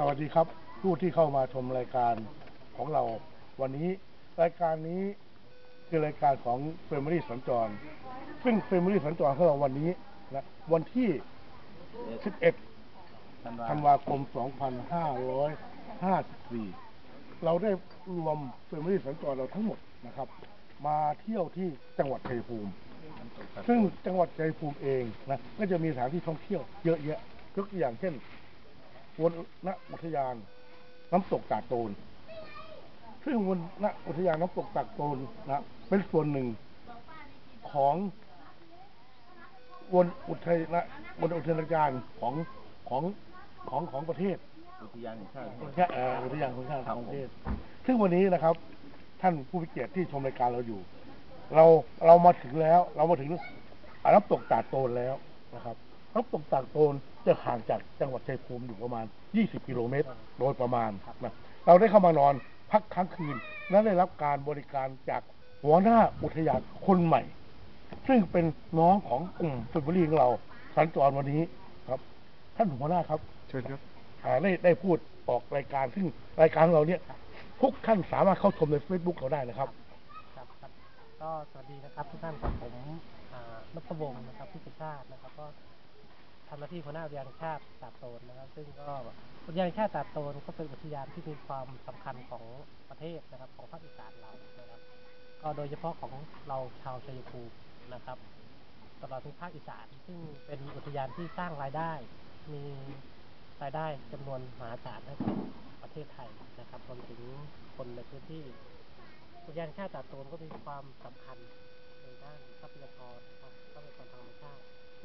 สวัสดีครับผู้ที่เข้ามาชมรายการของเรา วันนี้รายการนี้คือรายการของเฟมิลี่สัญจร ซึ่งเฟมิลี่สัญจรของเราวันนี้นะวันที่ 11ธันวาคม 2554 เราได้รวมเฟมิลี่สัญจรเราทั้งหมดนะครับ มาเที่ยวที่จังหวัดชัยภูมิ ซึ่งจังหวัดชัยภูมิเองนะก็จะมีสถานที่ท่องเที่ยวเยอะแยะยกตัวอย่างเช่น วนณอุทยาน น้ำตกตาดโตน ซึ่งวนณอุทยานน้ำตกตาดโตนนะเป็นส่วนหนึ่งของวนอุทยานวนอุทยานของของของของประเทศ อุทยานแห่งชาติแค่เอ่ออุทยานของชาติของประเทศ ซึ่งวันนี้นะครับ ท่านผู้พิเกียรติที่ชมรายการเราอยู่ เราเรามาถึงแล้ว เรามาถึงน้ำตกตาดโตนแล้วนะครับ น้ำตกตาดโตนจะห่างจากจังหวัดชัยภูมิอยู่ประมาณ 20 กิโลเมตร โดยประมาณนะเราได้เข้ามานอนพักค้างคืน และได้รับการบริการจากหัวหน้าอุทยานคนใหม่ ซึ่งเป็นน้องของกลุ่มฟุตบอลของเราสัญจรวันนี้ครับ ท่านหัวหน้าครับเชิญครับอ่าได้ได้พูดออกรายการ ซึ่งรายการของเราเนี่ยทุกท่านสามารถเข้าชมใน Facebook เราได้นะครับครับครับก็สวัสดีนะครับทุกท่านครับผมอ่านพวงศ์นะครับพิสุชาตินะครับ ก็ ทำหน้าที่หัวหน้าอุทยานแห่งชาติตาดโตนนะครับ ซึ่งก็อุทยานแห่งชาติตาดโตนก็เป็นอุทยานที่มีความสำคัญของประเทศนะครับ ของภาคอีสานเรานะครับ ก็โดยเฉพาะของเราชาวชัยภูมินะครับตลอดถึงภาคอีสาน ซึ่งเป็นอุทยานที่สร้างรายได้ มีรายได้จำนวนมหาศาลให้กับประเทศไทยนะครับรวมถึงคนในพื้นที่อุทยานแห่งชาติตาดโตนก็มีความสำคัญในด้านทรัพยากร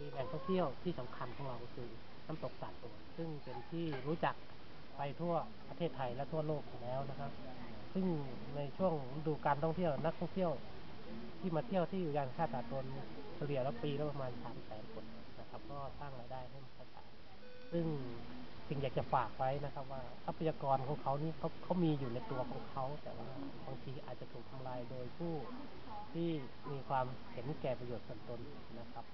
มีแหล่งท่องเที่ยวที่สำคัญของเราก็คือน้ำตกตาดโตนซึ่งเป็นที่รู้จักไปทั่วประเทศไทยและทั่วโลกอยู่แล้วนะครับ ซึ่งในช่วงดูการท่องเที่ยวนักท่องเที่ยว ที่มาเที่ยวที่อุทยานแห่าตาดโตนเฉลี่ยแล้วปีละประมาณสามแสนคนนะครับ ก็สร้างรายได้ให้มหาศาลซึ่งสิ่งอยากจะฝากไว้นะครับว่าทรัพยากรของเขานี่เขาเขามีอยู่ในตัวของเขาแต่ว่าบางทีอาจจะถูกทำลายโดยผู้ที่มีความเห็นแก่ประโยชน์ส่วนตนนะครับ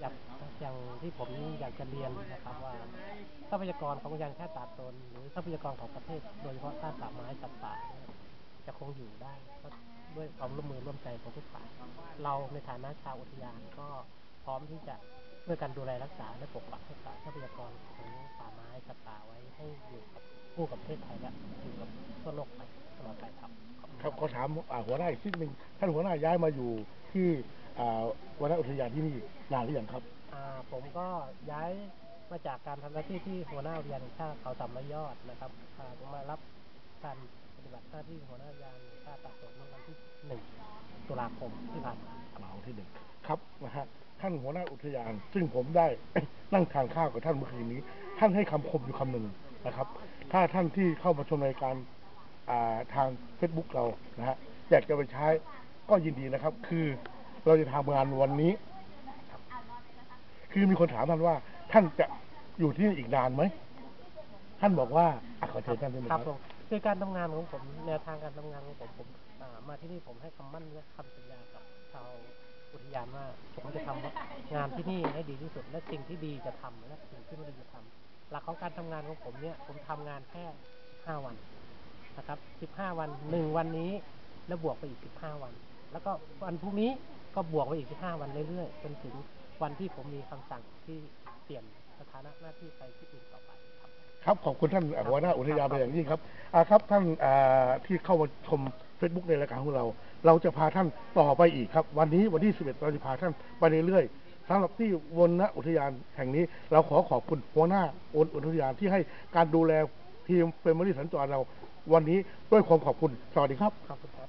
อยากอย่างที่ผมอยากจะเรียนนะครับว่าทรัพยากรของยานแค่ตาดตน หรือทรัพยากรของประเทศ โดยเฉพาะด้านป่าไม้สัตว์ป่าจะคงอยู่ได้ด้วยความร่วมมือร่วมใจของทุกฝ่ายเราในฐานะชาวอุทยานก็พร้อมที่จะช่วยกันดูแลรักษาและปกปักรักษาทรัพยากรของป่าไม้สัตว์ป่าไว้ให้อยู่กับคู่กับประเทศไทยและอยู่กับทั่วโลกไปตลอดไปครับครับขอถามหัวหน้าอีกนิดนึงท่านหัวหน้าย้ายมาอยู่ที่ วนอุทยานที่นี่นานหรือยังครับอ่าผมก็ย้ายมาจากการทำหน้าที่ที่หัวหน้าอุทยานแห่งชาติเขาต่ำระยอดนะครับอ่าผมมารับการปฏิบัติหน้าที่หัวหน้าอุทยานแห่งชาติตากโตนเมื่อวันที่หนึ่งตุลาคมที่ผ่านมาครับเหมาที่หนึ่งครับนะฮะท่านหัวหน้าอุทยาน ซึ่งผมได้นั่งทานข้าวกับท่านเมื่อคืนนี้ ท่านให้คำคมอยู่คำหนึ่งนะครับ ถ้าท่านที่เข้ามาชมรายการอ่าทาง Facebook เรานะฮะอยากจะไปใช้ก็ยินดีนะครับ คือ เราจะทำงานวันนี้ คือมีคนถามท่านว่า ท่านจะอยู่ที่นี่อีกนานไหม ท่านบอกว่าอขอเชิญท่านได้ไหมคครัรับบผมคือการทำงานของผมแนวทางการทำงานของผมผมมาที่นี่ผมให้คำมั่นและคำสัญญากับชาวอุทยานว่าผมจะทำงานที่นี่ให้ดีที่สุด และสิ่งที่ดีจะทำและสิ่งที่ไม่ดีจะทำหลักของการทำงานของผมเนี่ย ผมทำงานแค่ห้าวันนะครับสิบห้าวันหนึ่งวันนี้ แล้วบวกไปอีกสิบห้าวัน แล้วก็วันพรุ่งนี้ ก็บวกไปอีกสิบห้าวันเรื่อยๆจนถึงวันที่ผมมีคำสั่งที่เปลี่ยนสถานะหน้าที่ไปที่อื่นต่อไปครับ ครับขอบคุณท่านหัวหน้าอุทยานเป็นอย่างยิ่งครับอ่าครับท่านอ่าที่เข้ามาชม Facebook ในรายการของเรา เราจะพาท่านต่อไปอีกครับ วันนี้วันที่ 11 เราจะพาท่านไปเรื่อยๆสำหรับที่วนณอุทยานแห่งนี้ เราขอขอบคุณหัวหน้าวนอุทยานที่ให้การดูแลทีมเฟมิลี่สัญจรเรา วันนี้ด้วยความขอบคุณสวัสดีครับขอบคุณครับ